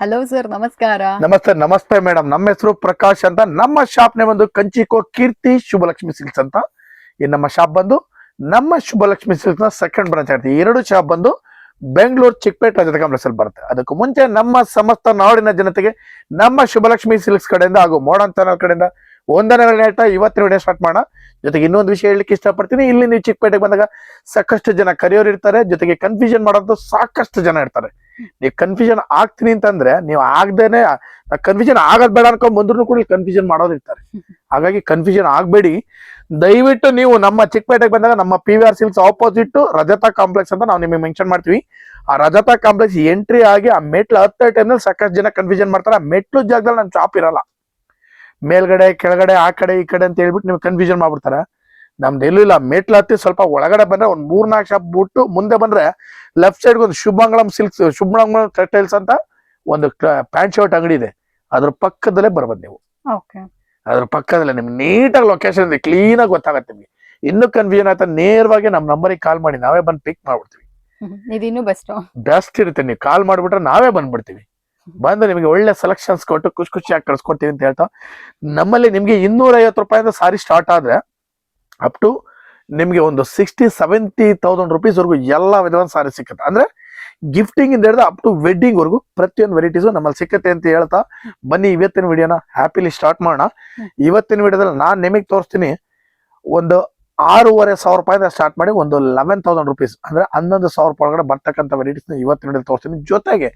Hello sir ನಮಸ್ಕಾರ. ನಮಸ್ತೆ ನಮಸ್ತೆ ಮೇಡಮ್ ನಮ್ಮ ಹೆಸರು ಪ್ರಕಾಶ್ ಅಂತ. ನಮ್ಮ ಶಾಪ್ ನೇ ಬಂದು ಕಂಚಿಕೋ ಕೀರ್ತಿ ಶುಭಲಕ್ಷ್ಮಿ ಸಿಲ್ಕ್ಸ್ ಅಂತ. ಈ ನಮ್ಮ ಶಾಪ್ ಬಂದು ನಮ್ಮ ಶುಭಲಕ್ಷ್ಮಿ ಸಿಲ್ಕ್ಸ್ನ ಸೆಕೆಂಡ್ ಬ್ರಾಂಚ್ ಆಗಿದೆ. ಎರಡು ಶಾಪ್ ಬಂದು ಬೆಂಗಳೂರು ಚಿಕ್ಕಪೇಟೆ ಕಾಂಪ್ಲೆಕ್ಸ್ ಅಲ್ಲಿ ಬರುತ್ತೆ. ಅದಕ್ಕೂ ಮುಂಚೆ ನಮ್ಮ ಸಮಸ್ತ ನಾಡಿನ ಜನತೆಗೆ ನಮ್ಮ ಶುಭಲಕ್ಷ್ಮಿ ಸಿಲ್ಕ್ಸ್ ಕಡೆಯಿಂದ ಹಾಗೂ ಮೋಡನ್ ಚಾನಲ್ ಕಡೆಯಿಂದ ಒಂದನೇ ಹೇಳ್ತಾ ಇವತ್ತಿನ ವಿಡಿಯೋ ಸ್ಟಾರ್ಟ್ ಮಾಡೋಣ. ಜೊತೆಗೆ ಇನ್ನೊಂದು ವಿಷಯ ಹೇಳಲಿಕ್ಕೆ ಇಷ್ಟಪಡ್ತೀನಿ. ಇಲ್ಲಿ ನೀವು ಚಿಕ್ಕಪೇಟೆಗೆ ಬಂದಾಗ ಸಾಕಷ್ಟು ಜನ ಕರೆಯೋರು ಇರ್ತಾರೆ. ಜೊತೆಗೆ ಕನ್ಫ್ಯೂಷನ್ ಮಾಡೋದು ಸಾಕಷ್ಟು ಜನ ಇರ್ತಾರೆ. ನೀವು ಕನ್ಫ್ಯೂಷನ್ ಆಗ್ತೀನಿ ಅಂತಂದ್ರೆ ನೀವು ಆಗದೇನೆ ಕನ್ಫ್ಯೂಷನ್ ಆಗೋದ್ ಬೇಡ ಅನ್ಕೊಂಡ್ ಬಂದ್ರು ಕೂಡ ಕನ್ಫ್ಯೂಷನ್ ಮಾಡೋದಿರ್ತಾರೆ ಹಾಗಾಗಿ ಕನ್ಫ್ಯೂಷನ್ ಆಗ್ಬೇಡಿ. ದಯವಿಟ್ಟು ನೀವು ನಮ್ಮ ಚಿಕ್ಕಪೇಟೆಗೆ ಬಂದಾಗ ನಮ್ಮ P V R silks opposite Rajata complex ಅಂತ ನಾವು ನಿಮಗೆ ಮೆನ್ಷನ್ ಮಾಡ್ತೀವಿ. ಆ ರಜತಾ ಕಾಂಪ್ಲೆಕ್ಸ್ ಎಂಟ್ರಿ ಆಗಿ ಆ ಮೆಟ್ಲು ಹತ್ತ ಟೈಮ್ನಲ್ಲಿ ಸಾಕಷ್ಟು ಜನ ಕನ್ಫ್ಯೂಷನ್ ಮಾಡ್ತಾರೆ. ಆ ಮೆಟ್ಲು ಜಾಗದಲ್ಲಿ ನನ್ನ ಶಾಪ್ ಇರಲ್ಲ. ಮೇಲ್ಗಡೆ, ಕೆಳಗಡೆ, ಆ ಕಡೆ, ಈ ಕಡೆ ಅಂತ ಹೇಳ್ಬಿಟ್ಟು ನಿಮ್ಗೆ ಕನ್ಫ್ಯೂಷನ್ ಮಾಡ್ಬಿಡ್ತಾರೆ. ನಮ್ದು ಎಲ್ಲೂ ಇಲ್ಲ. ಮೆಟ್ಲು ಹತ್ತಿ ಸ್ವಲ್ಪ ಒಳಗಡೆ ಬಂದ್ರೆ ಒಂದು ಮೂರ್ನಾಲ್ಕು ಶಾಪ್ ಬಿಟ್ಟು ಮುಂದೆ ಬಂದ್ರೆ ಲೆಫ್ಟ್ ಸೈಡ್ ಒಂದು ಶುಭಮಂಗಳಂ ಸಿಲ್ಕ್ಸ್ ಶುಭಮಂಗಳಂ ಟೆಕ್ಸ್ಟೈಲ್ಸ್ ಅಂತ ಒಂದು ಪ್ಯಾಂಟ್ ಶರ್ಟ್ ಅಂಗಡಿ ಇದೆ. ಅದ್ರ ಪಕ್ಕದಲ್ಲೇ ಬರ್ಬೋದು ನೀವು. ಓಕೆ ಅದ್ರ ಪಕ್ಕದಲ್ಲೇ ನಿಮ್ಗೆ ನೀಟಾಗಿ ಲೊಕೇಶನ್ ಇದೆ. ಕ್ಲೀನ್ ಆಗಿ ಗೊತ್ತಾಗತ್ತೆ ನಿಮ್ಗೆ. ಇನ್ನೂ ಕನ್ಫ್ಯೂಷನ್ ಆಯ್ತಾ ನೇರವಾಗಿ ನಮ್ಮ ನಂಬರಿಗೆ ಕಾಲ್ ಮಾಡಿ. ನಾವೇ ಬಂದು ಪಿಕ್ ಮಾಡ್ಬಿಡ್ತೀವಿ. ಇದಿನ್ನೂ ಬೆಸ್ಟ್ ಬೆಸ್ಟ್ ಇರುತ್ತೆ. ನೀವು ಕಾಲ್ ಮಾಡ್ಬಿಟ್ರೆ ನಾವೇ ಬಂದ್ಬಿಡ್ತೀವಿ. ಬಂದು ನಿಮಗೆ ಒಳ್ಳೆ ಸೆಲೆಕ್ಷನ್ಸ್ ಕೊಟ್ಟು ಖುಷಿ ಖುಷಿಯಾಗಿ ಕಳ್ಸ್ಕೊಡ್ತೀವಿ ಅಂತ ಹೇಳ್ತಾ ನಮ್ಮಲ್ಲಿ ನಿಮ್ಗೆ ಇನ್ನೂರ ಐವತ್ತು ರೂಪಾಯಿಂದ ಸಾರಿ ಸ್ಟಾರ್ಟ್ ಆದ್ರೆ ಅಪ್ ಟು ನಿಮಗೆ ಒಂದು ಸಿಕ್ಸ್ಟಿ ಸೆವೆಂಟಿ ತೌಸಂಡ್ ರುಪೀಸ್ ವರೆಗೂ ಎಲ್ಲ ವಿಧವಾದ ಸಾರಿ ಸಿಕ್ಕತ್ತೆ. ಅಂದ್ರೆ ಗಿಫ್ಟಿಂಗ್ ಇಂದ ಹಿಡಿದು ಅಪ್ ಟು ವೆಡ್ಡಿಂಗ್ವರೆಗೂ ಪ್ರತಿಯೊಂದು ವೆರೈಟೀಸು ನಮ್ಮಲ್ಲಿ ಸಿಕ್ಕತ್ತೆ ಅಂತ ಹೇಳ್ತಾ ಬನ್ನಿ ಇವತ್ತಿನ ವಿಡಿಯೋನ ಹ್ಯಾಪಿಲಿ ಸ್ಟಾರ್ಟ್ ಮಾಡೋಣ. ಇವತ್ತಿನ ವಿಡಿಯೋದಲ್ಲಿ ನಾನು ನಿಮಗೆ ತೋರಿಸ್ತೀನಿ ಒಂದು ಆರೂವರೆ ಸಾವಿರ ರೂಪಾಯಿಂದ ಸ್ಟಾರ್ಟ್ ಮಾಡಿ ಒಂದು ಲೆವೆನ್ ತೌಸಂಡ್ ರುಪೀಸ್ ಅಂದ್ರೆ ಹನ್ನೊಂದು ಸಾವಿರ ರೂಪಾಯಿ ಒಳಗಡೆ ಬರ್ತಕ್ಕಂಥ ವೆರೈಟೀಸ್ ಇವತ್ತಿನ ವಿಡಿಯೋ ತೋರಿಸ್ತೀನಿ. ಜೊತೆಗೆ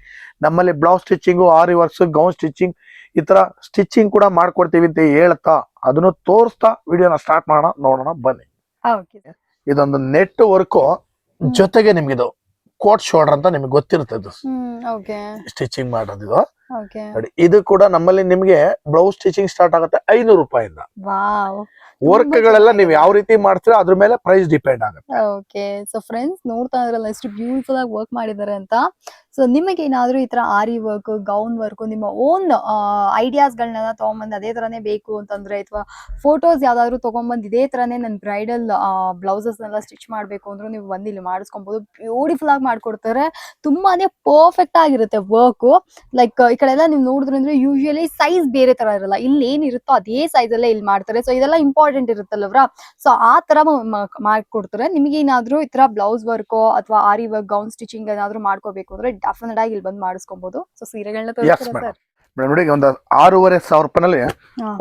ನಮ್ಮಲ್ಲಿ blouse stitching aari works gown stitching ಈ ಥರ ಸ್ಟಿಚಿಂಗ್ ಕೂಡ ಮಾಡ್ಕೊಡ್ತೀವಿ ಅಂತ ಹೇಳ್ತಾ ಅದನ್ನು ತೋರಿಸ್ತಾ ವಿಡಿಯೋನ ಸ್ಟಾರ್ಟ್ ಮಾಡೋಣ ನೋಡೋಣ ಬನ್ನಿ. ಇದೊಂದು ನೆಟ್ ವರ್ಕ್ ಜೊತೆಗೆ ನಿಮ್ಗಿದು ಕೋಟ್ ಶೋಲ್ಡರ್ ಅಂತ ನಿಮ್ಗೆ ಗೊತ್ತಿರುತ್ತೆ ಇದು. ಸ್ಟಿಚಿಂಗ್ ಮಾಡೋದು ಇದು ನೋಡಿ ಇದು ಕೂಡ ನಮ್ಮಲ್ಲಿ ನಿಮ್ಗೆ ಬ್ಲೌಸ್ ಸ್ಟಿಚಿಂಗ್ ಸ್ಟಾರ್ಟ್ ಆಗುತ್ತೆ ಐನೂರು ರೂಪಾಯಿಂದ. ವರ್ಕ್ ಗಳೆಲ್ಲ ನೀವು ಯಾವ ರೀತಿ ಮಾಡ್ತೀರಾ ಅದ್ರ ಮೇಲೆ ಪ್ರೈಸ್ ಡಿಪೆಂಡ್ ಆಗುತ್ತೆ. ಓಕೆ ಸೊ ಫ್ರೆಂಡ್ಸ್ ನೋಡ್ತಾ ಇದ್ರಲ್ಲ ಎಷ್ಟು ಬ್ಯೂಟಿಫುಲ್ ಆಗಿ ವರ್ಕ್ ಮಾಡಿದ್ದಾರೆ ಅಂತ. ಸೊ ನಿಮಗೆ ಏನಾದರೂ ಈ ತರ ಆರಿ ವರ್ಕ್ ಗೌನ್ ವರ್ಕ್ ನಿಮ್ಮ ಓನ್ ಐಡಿಯಾಸ್ ತೊಗೊಂಬಂದು ತಗೊಂಬಂದು ಅದೇ ತರನೇ ಬೇಕು ಅಂತಂದ್ರೆ ಅಥವಾ ಫೋಟೋಸ್ ಯಾವ್ದಾದ್ರು ತೊಗೊಂಬಂದು ಇದೇ ತರನೇ ನನ್ನ ಬ್ರೈಡಲ್ ಬ್ಲೌಸಸ್ ನೆಲ್ಲ ಸ್ಟಿಚ್ ಮಾಡಬೇಕು ಅಂದ್ರೂ ನೀವು ಬಂದು ಇಲ್ಲಿ ಮಾಡಿಸ್ಕೊಬಹುದು ಬ್ಯೂಟಿಫುಲ್ ಆಗಿ ಮಾಡ್ಕೊಡ್ತಾರೆ. ತುಂಬಾನೇ ಪರ್ಫೆಕ್ಟ್ ಆಗಿರುತ್ತೆ ವರ್ಕ್ ಲೈಕ್ ಈ ಕಡೆ ಎಲ್ಲ ನೀವು ನೋಡಿದ್ರೆ ಅಂದ್ರೆ ಯೂಶಲಿ ಸೈಜ್ ಬೇರೆ ತರ ಇರಲ್ಲ. ಇಲ್ಲಿ ಏನಿರುತ್ತೋ ಅದೇ ಸೈಜ್ ಅಲ್ಲೇ ಇಲ್ಲಿ ಮಾಡ್ತಾರೆ. ಸೊ ಇದೆಲ್ಲ ಇಂಪಾರ್ಟೆಂಟ್ ಇರುತ್ತಲ್ಲವ್ರ ಸೊ ಆ ತರ ಮಾಡ್ಕೊಡ್ತಾರೆ. ನಿಮಗೆ ಏನಾದ್ರು ಈ ತರ ಬ್ಲೌಸ್ ವರ್ಕ್ ಅಥವಾ ಆರಿ ವರ್ಕ್ ಗೌನ್ ಸ್ಟಿಚಿಂಗ್ ಏನಾದ್ರು ಮಾಡ್ಕೋಬೇಕು ಅಂದ್ರೆ ಡೆಫಿನೆಟ್ ಆಗಿ ಇಲ್ಲಿ ಬಂದು ಮಾಡಿಸ್ಕೊಬಹುದು ಸೊ ಸೀರೆಗಳನ್ನ ತೋರಿಸ್ತೀರಾ madam. ಸರ್? ಮೇಡಮ್ ನೋಡಿ ಒಂದು ಆರೂವರೆ ಸಾವಿರ ರೂಪಾಯಿನಲ್ಲಿ.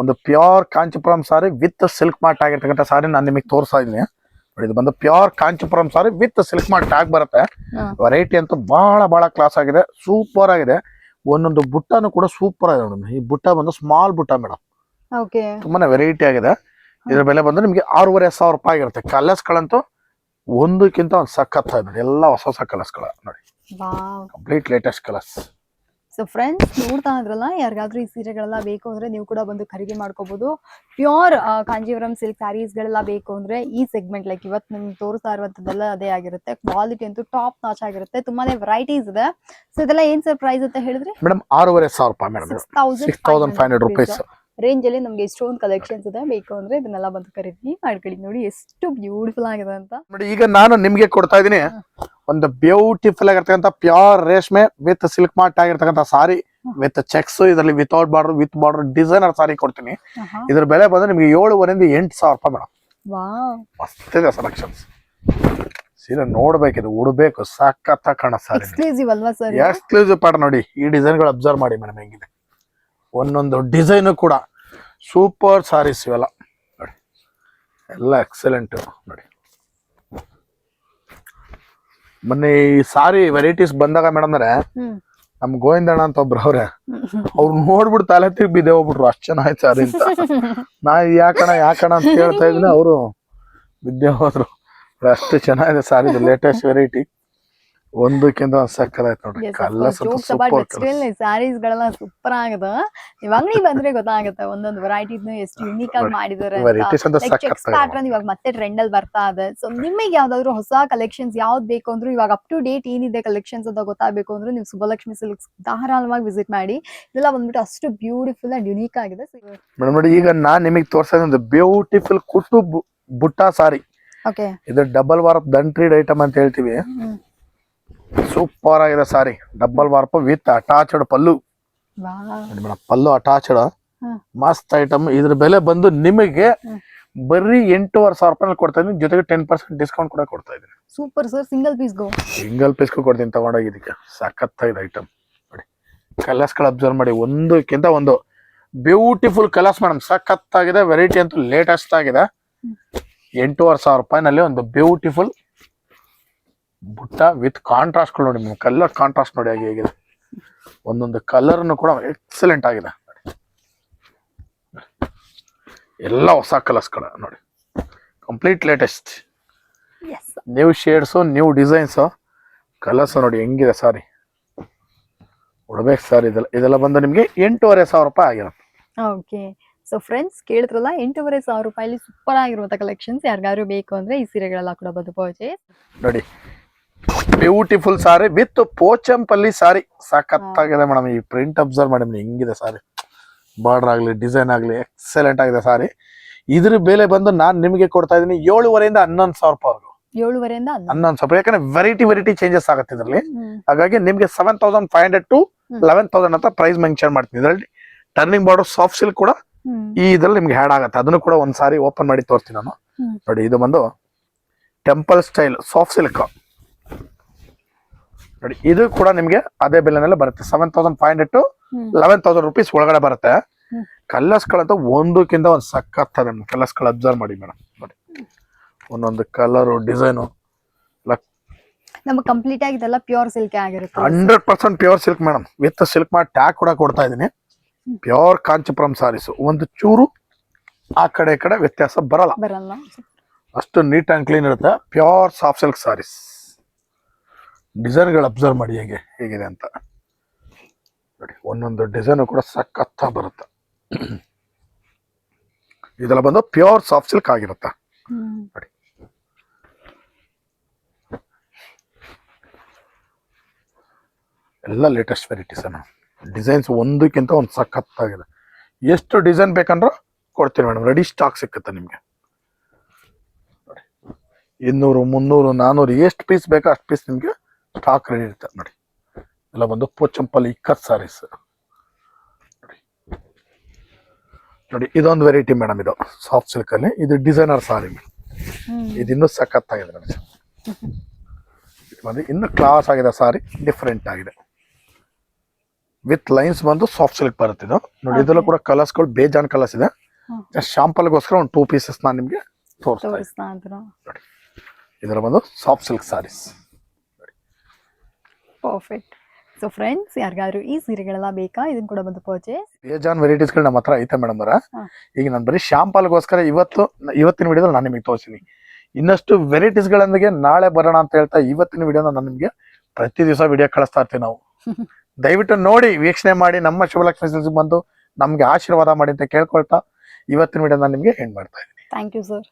ಒಂದು pure Kanchipuram sari with silk mart ಆಗಿರ್ತಕ್ಕಂಥ ಸಾರಿ ನಾನು ನಿಮಗೆ ತೋರಿಸ್ತಾ ಇದ್ದೀನಿ. ನೋಡಿ ಇದು ಬಂದು pure Kanchipuram sari with silk mart ಆಗಿ ಬರುತ್ತೆ. ಹಾ. ವೆರೈಟಿ ಅಂತೂ ಬಹಳ ಬಹಳ ಕ್ಲಾಸ್ ಆಗಿದೆ. ಸೂಪರ್ ಆಗಿದೆ. ಒಂದೊಂದು ಬುಟ್ಟನು ಕೂಡ ಸೂಪರ್ ಆಗಿದೆ ಮೇಡಮ್ ಈ ಬುಟ್ಟ ಬಂದು ಸ್ಮಾಲ್ ಬುಟ್ಟ ಮೇಡಮ್ ಓಕೆ. ತುಂಬಾನೇ ವೆರೈಟಿ ಆಗಿದೆ. ಇದ್ರ ಬೆಲೆ ಬಂದು ನಿಮಗೆ ಆರೂವರೆ ಸಾವಿರ ರೂಪಾಯಿ ಆಗಿರುತ್ತೆ. ಕಲರ್ಸ್ಗಳಂತೂ ಒಂದಕ್ಕಿಂತ ಒಂದು ಸಖತ್ ನೋಡಿ ಎಲ್ಲ ಹೊಸ ಹೊಸ ಕಲರ್ಸ್ಗಳು ನೋಡಿ. Wow. Complete latest colours so friends ನೋಡ್ತಾ ಇದ್ರಲ್ಲ ಯಾರಿಗಾದ್ರೂ ಈ ಸೀರೆಗಳೆಲ್ಲ ಬೇಕು ಅಂದ್ರೆ ನೀವು ಕೂಡ ಬಂದು ಖರೀದಿ ಮಾಡ್ಕೋಬಹುದು ಪ್ಯೂರ್ ಕಾಂಜೀವರಂ ಸಿಲ್ಕ್ ಸ್ಯಾರೀಸ್ ಗಳೆಲ್ಲ ಬೇಕು ಅಂದ್ರೆ ಈ ಸೆಗ್ಮೆಂಟ್ ಲೈಕ್ ಇವತ್ತು ನಿಮ್ಗೆ ತೋರಿಸ್ತಾ ಇರುವಂತದ್ದೆಲ್ಲ ಅದೇ ಆಗಿರುತ್ತೆ. ಕ್ವಾಲಿಟಿ ಅಂತೂ ಟಾಪ್ ನಾಚ್ ಆಗಿರುತ್ತೆ. ತುಂಬಾನೇ ವೆರೈಟೀಸ್ ಇದೆ. ಸೊ ಇದೆಲ್ಲ ಏನ್ ಸರ್ ಪ್ರೈಸ್ ಅಂತ ಹೇಳಿದ್ರೆ? ಮೇಡಮ್ ಆರೂವರೆ ಸಾವಿರ ರೂಪಾಯಿ ಮೇಡಮ್ ರುಪೀಸ್ ರೇಂಜ್ ಅಲ್ಲಿ ನಮ್ಗೆ ಎಷ್ಟೊಂದು ಕಲೆಕ್ಷನ್ಸ್ ಇದೆ ಬೇಕು ಅಂದ್ರೆ ಇದನ್ನೆಲ್ಲ ಬಂದು ಖರೀದಿ ಮಾಡ್ಕೊಳ್ಳಿ. ನೋಡಿ ಎಷ್ಟು ಬ್ಯೂಟಿಫುಲ್ ಆಗಿದೆ ಅಂತ. ನೋಡಿ ಈಗ ನಾನು ನಿಮ್ಗೆ ಕೊಡ್ತಾ ಇದೀನಿ ಒಂದು ಬ್ಯೂಟಿಫುಲ್ ಆಗಿರ್ತಕ್ಕಂಥ ಪ್ಯೂರ್ ರೇಷ್ಮೆ ವಿತ್ ಸಿಲ್ಕ್ ಮಾರ್ಟ್ ಆಗಿರ್ತಕ್ಕಂಥ ಸಾರಿ ವಿತ್ ಚೆಕ್ಸ್ ಇದರಲ್ಲಿ without border with border designer sari ಕೊಡ್ತೀನಿ. ಇದ್ರ ಬೆಲೆ ಬಂದ್ರೆ ನಿಮ್ಗೆ ಏಳುವರೆಯಿಂದ ಎಂಟು ಸಾವಿರ ರೂಪಾಯಿ ಮೇಡಮ್ ಮಸ್ತಿದೆ ಸೆಲೆಕ್ಷನ್ಸ್ ಸೀರೆ ನೋಡ್ಬೇಕಿದು ಉಡ್ಬೇಕು ಸಖತ್ತ ಕಾಣ ಸಾರಿ ಎಕ್ಸ್ಕ್ಲೂಸಿವ್ ಅಲ್ವಾ ಸರ್ ಎಕ್ಸ್ಕ್ಲೂಸಿವ್ ಪಾರ್ಟ್ ನೋಡಿ ಈ ಡಿಸೈನ್ಗಳು ಅಬ್ಸರ್ವ್ ಮಾಡಿ ಮೇಡಮ್ ಹೆಂಗಿದೆ. ಒಂದೊಂದು ಡಿಸೈನು ಕೂಡ ಸೂಪರ್ ಸಾರೀಸ್ ಇವೆಲ್ಲ. ನೋಡಿ. ಎಲ್ಲ ಎಕ್ಸಲೆಂಟ್ ನೋಡಿ. ಮೊನ್ನೆ ಈ ಸಾರಿ ವೆರೈಟೀಸ್ ಬಂದಾಗ ಮೇಡಮ್ ನಮ್ ಗೋವಿಂದಣ್ಣ ಅಂತ ಒಬ್ರು ಅವ್ರೆ ಅವ್ರು ನೋಡ್ಬಿಟ್ಟು ತಲೆ ತಿರುಗಿ ಬಿದ್ದೆ ಹೋಗ್ಬಿಟ್ರು ಅಷ್ಟ್ ಚೆನ್ನಾಗಿ ಸಾರಿ ಅಂತ. ನಾ ಯಾಕಣ ಯಾಕಣ ಅಂತ ಕೇಳ್ತಾ ಇದ್ದೀನಿ ಅವರು ಬಿದ್ದೆ ಹೋದ್ರು. ಅಷ್ಟು ಚೆನ್ನಾಗಿದೆ ಸಾರಿ ಲೇಟೆಸ್ಟ್ ವೆರೈಟಿ ಒಂದಕ್ಕಿಂತ ಒಂದ್ ಆಯ್ತು ನೋಡ್ರಿ. ಕಲ್ಲ ಸ್ಯಾರೀಸ್ ಗಳೆಲ್ಲ ಸೂಪರ್ ಆಗದ ಇವಾಗ ನೀವು ಬಂದ್ರೆ ಗೊತ್ತಾಗುತ್ತೆ ಒಂದೊಂದು ವೆರೈಟಿ ಎಷ್ಟು ಯುನಿಕ್ ಆಗಿ ಮಾಡಿದಾರೆ ಪ್ಯಾಟರ್ನ್ ಇವಾಗ ಮತ್ತೆ ಟ್ರೆಂಡ್ ಅಲ್ಲಿ ಬರ್ತಾ ಇದೆ. ಸೊ ನಿಮಗೆ ಯಾವ್ದಾದ್ರು ಹೊಸ ಕಲೆಕ್ಷನ್ಸ್ ಯಾವ್ದು ಬೇಕು ಅಂದ್ರು ಇವಾಗ ಅಪ್ ಟು ಡೇಟ್ ಏನಿದೆ ಕಲೆಕ್ಷನ್ಸ್ ಅಂತ ಗೊತ್ತಾಗಬೇಕು ಅಂದ್ರೆ ನೀವು ಸುಬ್ಬಲಕ್ಷ್ಮಿ ಸಿಲ್ಕ್ಸ್ ಧಾರಾಳವಾಗಿ ವಿಸಿಟ್ ಮಾಡಿ. ಇದೆಲ್ಲ ಬಂದ್ಬಿಟ್ಟು ಅಷ್ಟು ಬ್ಯೂಟಿಫುಲ್ ಅಂಡ್ ಯುನೀಕ್ ಆಗಿದೆ. ಮೇಡಮ್ ನೋಡಿ ಈಗ ನಾನ್ ನಿಮಗೆ ತೋರ್ಸೋದು ಒಂದು ಬ್ಯೂಟಿಫುಲ್ ಕುಟ್ಟು ಬುಟ್ಟಾ ಸಾರಿ. ಓಕೆ ಇದು ಡಬಲ್ ವಾರ್ಪ್ ದಂಟ್ರೀಡ್ ಐಟಮ್ ಅಂತ ಹೇಳ್ತೀವಿ. ಸೂಪರ್ ಆಗಿದೆ sari. Double warp with attached pallu. Pallu attached ಹ್ಮ್. ಮಸ್ತ್ ಐಟಮ್ ಇದ್ರ ಬೆಲೆ ಬಂದು ನಿಮಗೆ. ಬರೀ ಎಂಟೂವರೆ ಸಾವಿರ ರೂಪಾಯಿ ಕೊಡ್ತಾ ಇದ್ದೀನಿ. ಜೊತೆಗೆ ಟೆನ್ ಪರ್ಸೆಂಟ್ ಡಿಸ್ಕೌಂಟ್ ಕೂಡ ಕೊಡ್ತಾ ಇದ್ದೀನಿ. ಸೂಪರ್ ಸರ್ ಸಿಂಗಲ್ ಪೀಸ್ ಗೋ ಸಿಂಗಲ್ ಪೀಸ್ಗೂ ಕೊಡ್ತೀನಿ ತಗೊಂಡೋಗಿ ಇದಕ್ಕೆ. ಸಖತ್ತಾಗಿದೆ ಐಟಮ್ ನೋಡಿ ಕಲರ್ಸ್ಗಳು ಅಬ್ಸರ್ವ್ ಮಾಡಿ. ಒಂದಕ್ಕಿಂತ ಒಂದು ಬ್ಯೂಟಿಫುಲ್ ಕಲರ್ಸ್ ಮೇಡಮ್ ಸಖತ್ತಾಗಿದೆ ವೆರೈಟಿ ಅಂತೂ ಲೇಟೆಸ್ಟ್ ಆಗಿದೆ. ಎಂಟೂವರೆ ಸಾವಿರ ರೂಪಾಯಿನಲ್ಲಿ ಒಂದು ಬ್ಯೂಟಿಫುಲ್ ಬುಟ್ಟ ವಿತ್ ಕಾಂಟ್ರಾಸ್ಟ್ ನೋಡಿ ನಿಮ್ಗೆ ಕಲರ್ ಕಾಂಟ್ರಾಸ್ಟ್ ನೋಡಿ ಹಾಗೆ ಹೇಗಿದೆ. ಒಂದೊಂದು ಕಲರ್ನು ಕೂಡ ಎಕ್ಸಲೆಂಟ್ ಆಗಿದೆ. ಎಲ್ಲ ಹೊಸ ಕಲರ್ಸ್ಗಳು ನೋಡಿ. Complete latest new shades new designs colours ನೋಡಿ ಹೆಂಗಿದೆ ಸಾರಿ. ಉಡ್ಬೇಕು ಸರ್ ಇದೆಲ್ಲ. ಇದೆಲ್ಲ ಬಂದು ನಿಮಗೆ ಎಂಟೂವರೆ ಸಾವಿರ ರೂಪಾಯಿ ಆಗಿರುತ್ತೆ. ಓಕೆ ಸೊ ಫ್ರೆಂಡ್ಸ್ ಕೇಳಿದ್ರಲ್ಲ ಎಂಟೂವರೆ ಸಾವಿರ ರೂಪಾಯಿಲಿ ಸೂಪರ್ ಆಗಿರುವಂಥ ಕಲೆಕ್ಷನ್ಸ್ ಯಾರಿಗಾದ್ರೂ ಬೇಕು ಅಂದ್ರೆ ಈ ಸೀರೆಗಳೆಲ್ಲ ಕೂಡ ಬಂದು ಪರ್ಚೇಸ್ ನೋಡಿ ಬ್ಯೂಟಿಫುಲ್ ಸಾರಿ ವಿತ್ ಪೋಚಂಪಲ್ಲಿ ಸಾರಿ ಸಖತ್ತಾಗಿದೆ ಮೇಡಮ್ ಈ ಪ್ರಿಂಟ್ ಅಬ್ಸರ್ವ್ ಮಾಡಿ ಹೆಂಗಿದೆ ಸಾರಿ ಬಾರ್ಡರ್ ಆಗಲಿ ಡಿಸೈನ್ ಆಗಲಿ ಎಕ್ಸಲೆಂಟ್ ಆಗಿದೆ ಸಾರಿ ಇದ್ರ ಬೆಲೆ ಬಂದು ನಾನು ನಿಮಗೆ ಕೊಡ್ತಾ ಇದ್ದೀನಿ ಏಳುವರೆಯಿಂದ ಹನ್ನೊಂದು ಸಾವಿರ ರೂಪಾಯಿ ಏಳುವರೆಯಿಂದ ಹನ್ನೊಂದು. ಸಾವಿರ ರೂಪಾಯಿ. ಯಾಕಂದ್ರೆ ವೆರೈಟಿ ವೆರೈಟಿ ಚೇಂಜಸ್ ಆಗುತ್ತೆ ಇದರಲ್ಲಿ. ಹಾಗಾಗಿ ನಿಮಗೆ seven thousand five hundred to. Eleven thousand ಅಂತ ಪ್ರೈಸ್ ಮೆನ್ಷನ್ ಮಾಡ್ತೀನಿ. ಇದರಲ್ಲಿ ಟರ್ನಿಂಗ್ ಬಾರ್ಡರ್ ಸಾಫ್ಟ್ ಸಿಲ್ಕ್ ಕೂಡ ಈ ಇದ್ರಲ್ಲಿ ನಿಮ್ಗೆ ಹ್ಯಾಡ್ ಆಗುತ್ತೆ. ಅದನ್ನು ಕೂಡ ಒಂದ್ ಸಾರಿ ಓಪನ್ ಮಾಡಿ ತೋರಿಸ್ತೀನಿ ನಾನು. ನೋಡಿ ಇದು ಬಂದು ಟೆಂಪಲ್ ಸ್ಟೈಲ್ ಸಾಫ್ಟ್ ಸಿಲ್ಕ್ ನೋಡಿ ಇದು ಕೂಡ ನಿಮ್ಗೆ ಅದೇ ಬೆಲೆನಲ್ಲೇ ಬರುತ್ತೆ. Seven thousand five hundred to. Eleven thousand rupees ಒಳಗಡೆ ಬರುತ್ತೆ. ಕಲರ್ಸ್ಗಳಂತೂ ಒಂದಕ್ಕಿಂತ ಒಂದು ಸಖತ್ತದೆ ಕಲರ್ಸ್ಗಳು ಅಬ್ಸರ್ವ್ ಮಾಡಿ ಮೇಡಮ್ ನೋಡಿ. ಒಂದೊಂದು ಕಲರು ಡಿಸೈನು ನಮ್ಗೆ ಕಂಪ್ಲೀಟ್ ಆಗಿ ಇದೆಲ್ಲ ಪ್ಯೂರ್ ಸಿಲ್ಕ್ ಆಗಿರುತ್ತೆ. Hundred percent pure silk madam with silk ಮಾಡಿ ಟ್ಯಾಗ್ ಕೂಡ ಕೊಡ್ತಾ ಇದ್ದೀನಿ. ಪ್ಯೂರ್ ಕಾಂಚಿಪುರಂ ಸಾರೀಸು ಒಂದು ಚೂರು ಆ ಕಡೆ ಈ ಕಡೆ ವ್ಯತ್ಯಾಸ ಬರಲ್ಲ. ಬರಲ್ಲ. ಅಷ್ಟು ನೀಟ್ ಆ್ಯಂಡ್ ಕ್ಲೀನ್ ಇರುತ್ತೆ. ಪ್ಯೂರ್ ಸಾಫ್ಟ್ ಸಿಲ್ಕ್ ಸಾರೀಸ್ ಡಿಸೈನ್ಗಳು ಅಬ್ಸರ್ವ್ ಮಾಡಿ ಹೇಗೆ, ಹೇಗಿದೆ ಅಂತ. ನೋಡಿ, ಒಂದೊಂದು ಡಿಸೈನು ಕೂಡ ಸಖತ್ತ ಬರುತ್ತೆ. ಇದೆಲ್ಲ ಬಂದು ಪ್ಯೂರ್ ಸಾಫ್ಟ್ ಸಿಲ್ಕ್ ಆಗಿರುತ್ತೆ. ನೋಡಿ. ಎಲ್ಲ ಲೇಟೆಸ್ಟ್ ವೆರೈಟೀಸ್ ಡಿಸೈನ್ಸ್ ಒಂದಕ್ಕಿಂತ ಒಂದು ಸಖತ್ತಾಗಿದೆ. ಎಷ್ಟು ಡಿಸೈನ್ ಬೇಕಂದ್ರೂ ಕೊಡ್ತೀನಿ ಮೇಡಮ್. ರೆಡಿ ಸ್ಟಾಕ್ ಸಿಕ್ಕುತ್ತೆ ನಿಮಗೆ. ಇನ್ನೂರು, ಮುನ್ನೂರು ನಾನ್ನೂರು ಎಷ್ಟು ಪೀಸ್ ಬೇಕೋ ಅಷ್ಟು ಪೀಸ್ ನಿಮಗೆ ಸ್ಟಾಕ್ ರೆಡಿ ಇರುತ್ತೆ ನೋಡಿ. ಎಲ್ಲ ಬಂದು ಪೋಚಂಪಲ್ಲಿ ಇಕ್ಕತ್ ಸಾರೀಸ್. ನೋಡಿ. ನೋಡಿ ಇದೊಂದು ವೆರೈಟಿ ಮೇಡಮ್ ಇದು ಸಾಫ್ಟ್ ಸಿಲ್ಕಲ್ಲಿ ಇದು ಡಿಸೈನರ್ ಸಾರಿ ಮೇಡಮ್ ಇದು ಸಖತ್ ಸಖತ್ತಾಗಿದೆ ಮೇಡಮ್ ಇದು ಬಂದು ಇನ್ನೂ ಕ್ಲಾಸ್ ಆಗಿದೆ ಸಾರಿ ಡಿಫ್ರೆಂಟ್ ಆಗಿದೆ. ವಿತ್ ಲೈನ್ಸ್ ಬಂದು ಸಾಫ್ಟ್ ಸಿಲ್ಕ್ ಬರುತ್ತೆ ಇದು. ನೋಡಿ ಇದರಲ್ಲೂ ಕೂಡ ಕಲರ್ಸ್ಗಳು ಬೇಜಾನ್ ಕಲರ್ಸ್ ಇದೆ. ಶಾಂಪಲ್ ಗೋಸ್ಕರ ಶಾಂಪಲ್ಗೋಸ್ಕರ ಒಂದು ಟೂ ಪೀಸಸ್ ನಾನು ನಿಮಗೆ ತೋರಿಸ್ತಾ ಇದರ ಬಂದು soft silk saris perfect so friends ಯಾರಿಗಾದ್ರು ಈ ಸೀರೆಗಳೆಲ್ಲ ಬೇಕಾ? ಇದನ್ನ ಕೂಡ ಬಂದು ಪರ್ಚೇಸ್ ಬೇಜಾನ್ ವೆರೈಟೀಸ್ಗಳು ನಮ್ಮ ಹತ್ರ ಐತೆ ಮೇಡಮ್ ಅವರ. ಈಗ ನಾನು ಬರೀ ಶಾಂಪಲ್ಗೋಸ್ಕರ ಇವತ್ತು ಇವತ್ತಿನ ವಿಡಿಯೋದಲ್ಲಿ ನಾನು ನಿಮಗೆ ತೋರಿಸ್ತೀನಿ. ಇನ್ನಷ್ಟು ವೆರೈಟೀಸ್ಗಳೊಂದಿಗೆ ನಾಳೆ ಬರೋಣ ಅಂತ ಹೇಳ್ತಾ ಇವತ್ತಿನ ವಿಡಿಯೋನ ನಾನು ನಿಮಗೆ ಪ್ರತಿ ದಿವಸ ವಿಡಿಯೋ ಕಳಿಸ್ತಾ ಇರ್ತೀವಿ ನಾವು. ದಯವಿಟ್ಟು ನೋಡಿ ವೀಕ್ಷಣೆ ಮಾಡಿ ನಮ್ಮ ಶಿವಲಕ್ಷ್ಮಿ ಸಿಲ್ಕ್ಸ್ ಬಂದು ನಮ್ಗೆ ಆಶೀರ್ವಾದ ಮಾಡಿ ಅಂತ ಕೇಳ್ಕೊಳ್ತಾ ಇವತ್ತಿನ ವಿಡಿಯೋ ನಾನು ನಿಮಗೆ ಎಂಡ್ ಮಾಡ್ತಾ ಇದ್ದೀನಿ. Thank you sir